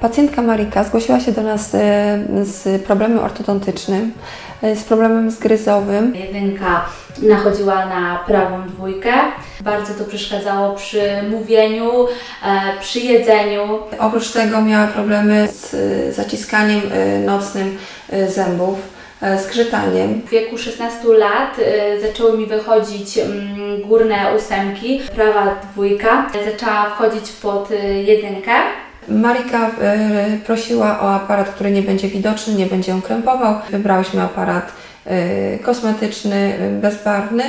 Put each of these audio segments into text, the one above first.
Pacjentka Marika zgłosiła się do nas e, z problemem ortodontycznym, e, z problemem zgryzowym. Jedynka nachodziła na prawą dwójkę. Bardzo to przeszkadzało przy mówieniu, e, przy jedzeniu. Oprócz tego miała problemy z zaciskaniem nocnym zębów, skrzytaniem. W wieku 16 lat zaczęły mi wychodzić mm, górne ósemki, prawa dwójka zaczęła wchodzić pod jedynkę. Marika e, prosiła o aparat, który nie będzie widoczny, nie będzie ją krępował. Wybrałyśmy aparat e, kosmetyczny, e, bezbarwny,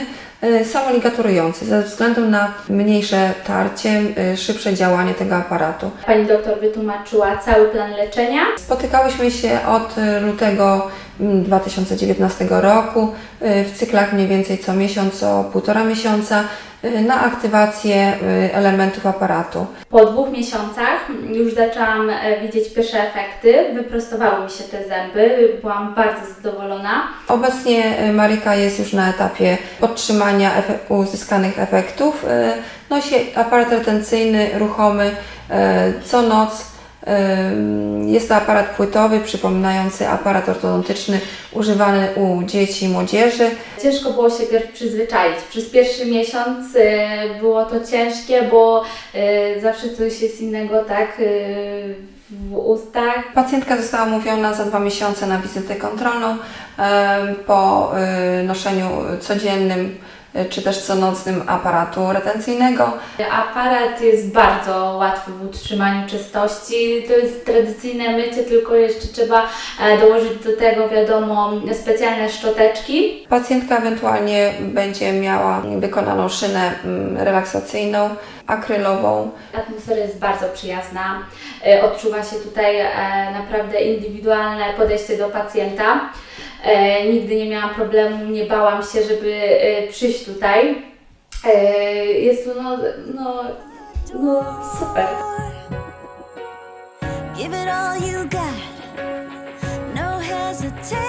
samoligaturujący ze względu na mniejsze tarcie, szybsze działanie tego aparatu. Pani doktor wytłumaczyła cały plan leczenia. Spotykałyśmy się od lutego mm, 2019 roku e, w cyklach mniej więcej co miesiąc, co półtora miesiąca na aktywację e, elementów aparatu. Po dwóch miesiącach już zaczęłam e, widzieć pierwsze efekty. Wyprostowały mi się te zęby, byłam bardzo zadowolona. Obecnie e, Marika jest już na etapie podtrzymania uzyskanych efektów. Nosi aparat retencyjny ruchomy co noc. Jest to aparat płytowy przypominający aparat ortodontyczny używany u dzieci i młodzieży. Ciężko było się pierw przyzwyczaić. Przez pierwszy miesiąc e, było to ciężkie, bo e, zawsze coś jest innego, tak, e, w ustach. Pacjentka została umówiona za dwa miesiące na wizytę kontrolną po noszeniu codziennym czy też co nocnym aparatu retencyjnego. Aparat jest bardzo łatwy w utrzymaniu czystości. To jest tradycyjne mycie, tylko jeszcze trzeba e, dołożyć do tego, wiadomo, specjalne szczoteczki. Pacjentka ewentualnie będzie miała wykonaną szynę mm, relaksacyjną, akrylową. Atmosfera jest bardzo przyjazna. E, Odczuwa się tutaj e, naprawdę indywidualne podejście do pacjenta. E, Nigdy nie miałam problemu, nie bałam się, żeby e, przyjść tutaj. E, Jest tu no, no, no super. Give it all you got. No hesitation.